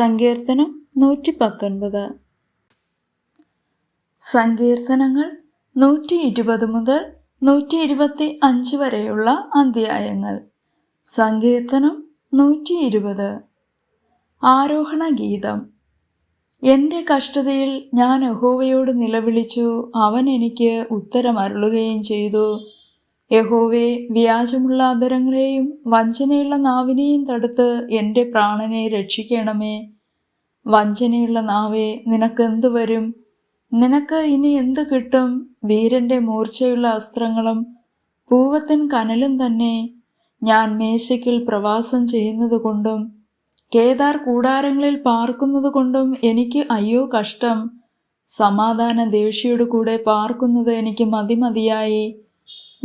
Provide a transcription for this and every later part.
സങ്കീർത്തനം നൂറ്റി പത്തൊൻപത് സങ്കീർത്തനങ്ങൾ നൂറ്റി ഇരുപത് മുതൽ നൂറ്റി ഇരുപത്തി അഞ്ച് വരെയുള്ള അധ്യായങ്ങൾ. സങ്കീർത്തനം നൂറ്റി ഇരുപത് ആരോഹണ ഗീതം. എന്റെ കഷ്ടതയിൽ ഞാൻ യഹോവയോട് നിലവിളിച്ചു. അവൻ എനിക്ക് ഉത്തരമരുളുകയും ചെയ്തു. യഹോവേ വ്യാജമുള്ള അധരങ്ങളെയും വഞ്ചനയുള്ള നാവിനെയും തടുത്ത് എന്റെ പ്രാണനെ രക്ഷിക്കണമേ. വഞ്ചനയുള്ള നാവേ നിനക്കെന്ത് വരും? നിനക്ക് ഇനി എന്ത് കിട്ടും? വീരന്റെ മൂർച്ചയുള്ള അസ്ത്രങ്ങളും പൂവത്തൻ കനലും തന്നെ. ഞാൻ മേശയ്ക്കിൽ പ്രവാസം ചെയ്യുന്നത് കൊണ്ടും കേദാർ കൂടാരങ്ങളിൽ പാർക്കുന്നത് കൊണ്ടും എനിക്ക് അയ്യോ കഷ്ടം. സമാധാന ദേഷിയുടെ കൂടെ പാർക്കുന്നത് എനിക്ക് മതിമതിയായി.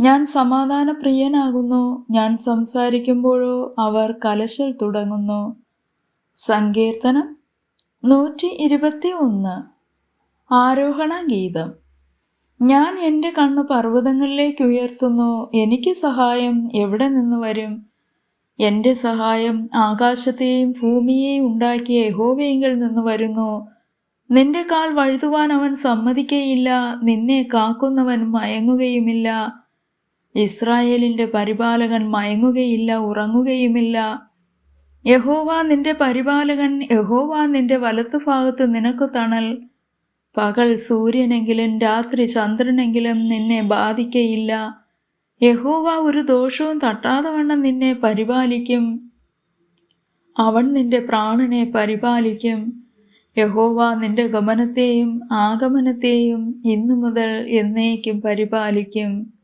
ഞാൻ സമാധാനപ്രിയനാകുന്നു. ഞാൻ സംസാരിക്കുമ്പോഴോ അവർ കലശൽ തുടങ്ങുന്നു. സങ്കീർത്തനം നൂറ്റി ഇരുപത്തി ഒന്ന് ആരോഹണ ഗീതം ഞാൻ എന്റെ കണ്ണ് പർവതങ്ങളിലേക്ക് ഉയർത്തുന്നു. എനിക്ക് സഹായം എവിടെ നിന്ന് വരും? എന്റെ സഹായം ആകാശത്തെയും ഭൂമിയെയും ഉണ്ടാക്കിയ യഹോവയെങ്കിൽ നിന്ന് വരുന്നു. നിന്റെ കാൽ വഴുതുവാൻ അവൻ സമ്മതിക്കയില്ല. നിന്നെ കാക്കുന്നവൻ മയങ്ങുകയുമില്ല. ഇസ്രായേലിന്റെ പരിപാലകൻ മയങ്ങുകയില്ല ഉറങ്ങുകയുമില്ല. യഹോവ നിന്റെ പരിപാലകൻ യഹോവ നിന്റെ വലത്തുഭാഗത്ത് നിനക്ക് തണൽ. പകൽ സൂര്യനെങ്കിലും രാത്രി ചന്ദ്രനെങ്കിലും നിന്നെ ബാധിക്കയില്ല. യഹോവ ഒരു ദോഷവും തട്ടാതെ വണ്ണം നിന്നെ പരിപാലിക്കും. അവൻ നിന്റെ പ്രാണനെ പരിപാലിക്കും. യഹോവ നിന്റെ ഗമനത്തെയും ആഗമനത്തെയും ഇന്നു മുതൽ എന്നേക്കും പരിപാലിക്കും.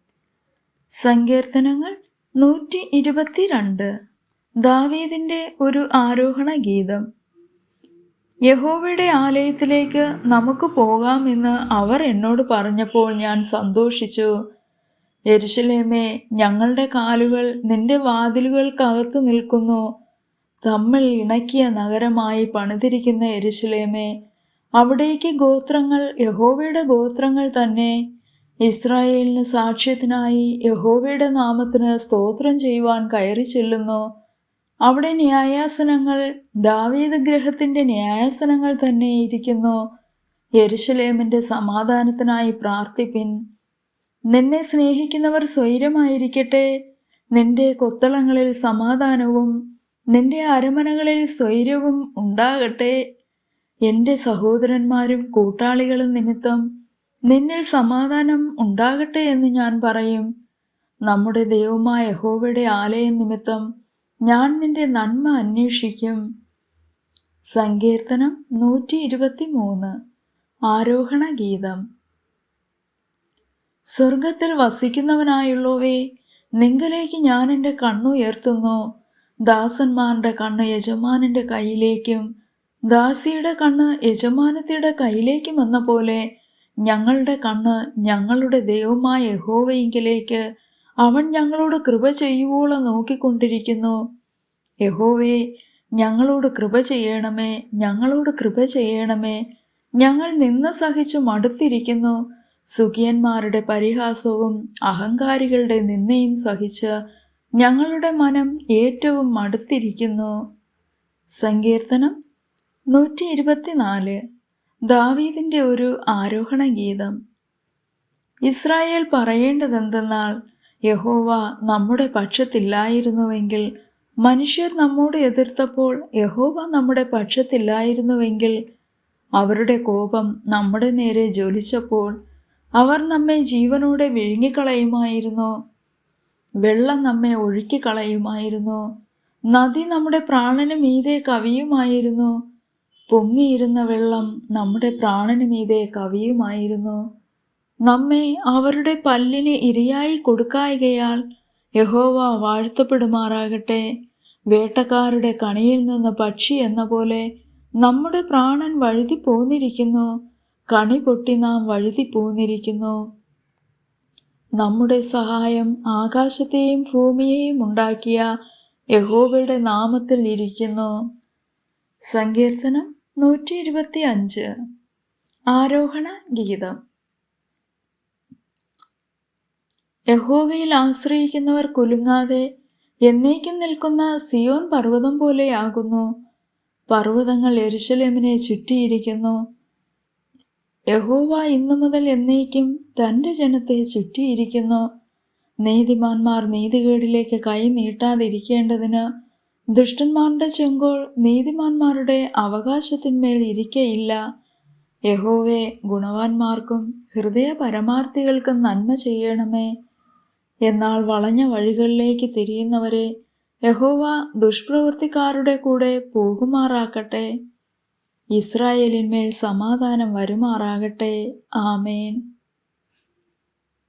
സങ്കീർത്തനങ്ങൾ നൂറ്റി ഇരുപത്തിരണ്ട് ദാവീദിന്റെ ഒരു ആരോഹണ ഗീതം. യഹോവയുടെ ആലയത്തിലേക്ക് നമുക്ക് പോകാമെന്ന് അവർ എന്നോട് പറഞ്ഞപ്പോൾ ഞാൻ സന്തോഷിച്ചു. യെരുശലേമേ ഞങ്ങളുടെ കാലുകൾ നിന്റെ വാതിലുകൾക്കകത്ത് നിൽക്കുന്നു. തമ്മിൽ ഇണക്കിയ നഗരമായി പണിതിരിക്കുന്ന യെരുശലേമേ അവിടേക്ക് ഗോത്രങ്ങൾ യഹോവയുടെ ഗോത്രങ്ങൾ തന്നെ ഇസ്രായേലിന് സാക്ഷ്യത്തിനായി യഹോവയുടെ നാമത്തിന് സ്തോത്രം ചെയ്യുവാൻ കയറി ചെല്ലുന്നു. അവിടെ ന്യായാസനങ്ങൾ ദാവീദ് ഗ്രഹത്തിന്റെ ന്യായാസനങ്ങൾ തന്നെ ഇരിക്കുന്നു. യരുഷലേമിന്റെ സമാധാനത്തിനായി പ്രാർത്ഥിപ്പിൻ. നിന്നെ സ്നേഹിക്കുന്നവർ സ്വൈരമായിരിക്കട്ടെ. നിന്റെ കൊത്തളങ്ങളിൽ സമാധാനവും നിന്റെ അരമനകളിൽ സ്വൈരവും ഉണ്ടാകട്ടെ. എന്റെ സഹോദരന്മാരും കൂട്ടാളികളും നിമിത്തം നിന്നിൽ സമാധാനം ഉണ്ടാകട്ടെ എന്ന് ഞാൻ പറയും. നമ്മുടെ ദൈവമായ യഹോവയുടെ ആലയം നിമിത്തം ഞാൻ നിന്റെ നന്മ അന്വേഷിക്കും. സങ്കീർത്തനം നൂറ്റി ഇരുപത്തി മൂന്ന് ആരോഹണ ഗീതം. സ്വർഗത്തിൽ വസിക്കുന്നവനായുള്ളവേ നിങ്കലേക്ക് ഞാൻ എന്റെ കണ്ണുയർത്തുന്നു ദാസന്മാരുടെ കണ്ണ് യജമാനന്റെ കയ്യിലേക്കും ദാസിയുടെ കണ്ണ് യജമാനത്തിയുടെ കയ്യിലേക്കും എന്ന പോലെ ഞങ്ങളുടെ കണ്ണ് ഞങ്ങളുടെ ദൈവമായ യഹോവയെങ്കിലേക്ക് അവൻ ഞങ്ങളോട് കൃപ ചെയ്യുവോളം നോക്കിക്കൊണ്ടിരിക്കുന്നു. യഹോവേ ഞങ്ങളോട് കൃപ ചെയ്യണമേ ഞങ്ങളോട് കൃപ ചെയ്യണമേ. ഞങ്ങൾ നിന്ന് സഹിച്ചു മടുത്തിരിക്കുന്നു. സുഖിയന്മാരുടെ പരിഹാസവും അഹങ്കാരികളുടെ നിന്നയും സഹിച്ച് ഞങ്ങളുടെ മനം ഏറ്റവും മടുത്തിരിക്കുന്നു. സങ്കീർത്തനം നൂറ്റി ഇരുപത്തിനാല് ദാവീദിന്റെ ഒരു ആരോഹണ ഗീതം. ഇസ്രായേൽ പറയേണ്ടതെന്തെന്നാൽ യഹോവ നമ്മുടെ പക്ഷത്തില്ലായിരുന്നുവെങ്കിൽ മനുഷ്യർ നമ്മോട് എതിർത്തപ്പോൾ യഹോവ നമ്മുടെ പക്ഷത്തില്ലായിരുന്നുവെങ്കിൽ അവരുടെ കോപം നമ്മുടെ നേരെ ജ്വലിച്ചപ്പോൾ അവർ നമ്മെ ജീവനോടെ വിഴുങ്ങിക്കളയുമായിരുന്നു. വെള്ളം നമ്മെ ഒഴുക്കിക്കളയുമായിരുന്നു. നദി നമ്മുടെ പ്രാണന് മീതെ കവിയുമായിരുന്നു. പൊങ്ങിയിരുന്ന വെള്ളം നമ്മുടെ പ്രാണനുമീതെ കവിയുമായിരുന്നു. നമ്മെ അവരുടെ പല്ലിന് ഇരയായി കൊടുക്കായികയാൽ യഹോവ വാഴ്ത്തപ്പെടുമാറാകട്ടെ. വേട്ടക്കാരുടെ കണിയിൽ നിന്ന് പക്ഷി എന്ന പോലെ നമ്മുടെ പ്രാണൻ വഴുതി പോന്നിരിക്കുന്നു. കണി പൊട്ടി നാം വഴുതി പോന്നിരിക്കുന്നു. നമ്മുടെ സഹായം ആകാശത്തെയും ഭൂമിയെയും ഉണ്ടാക്കിയ യഹോവയുടെ നാമത്തിൽ ഇരിക്കുന്നു. സങ്കീർത്തനം നൂറ്റി ഇരുപത്തി അഞ്ച് ആരോഹണ ഗീതം. യഹോവയിൽ ആശ്രയിക്കുന്നവർ കുലുങ്ങാതെ എന്നേക്കും നിൽക്കുന്ന സിയോൻ പർവതം പോലെയാകുന്നു. പർവതങ്ങൾ എരുശലേമിനെ ചുറ്റിയിരിക്കുന്നു. യഹോവ ഇന്നു മുതൽ എന്നേക്കും തന്റെ ജനത്തെ ചുറ്റിയിരിക്കുന്നു. നീതിമാന്മാർ നീതികേടിലേക്ക് കൈ നീട്ടാതിരിക്കേണ്ടതിന് ദുഷ്ടന്മാരുടെ ചെങ്കോൾ നീതിമാന്മാരുടെ അവകാശത്തിന്മേൽ ഇരിക്കയില്ല. യഹോവെ ഗുണവാന്മാർക്കും ഹൃദയ പരമാർത്ഥികൾക്കും നന്മ ചെയ്യണമേ. എന്നാൽ വളഞ്ഞ വഴികളിലേക്ക് തിരിയുന്നവരെ യഹോവ ദുഷ്പ്രവൃത്തിക്കാരുടെ കൂടെ പോകുമാറാക്കട്ടെ. ഇസ്രായേലിന്മേൽ സമാധാനം വരുമാറാകട്ടെ. ആമേൻ.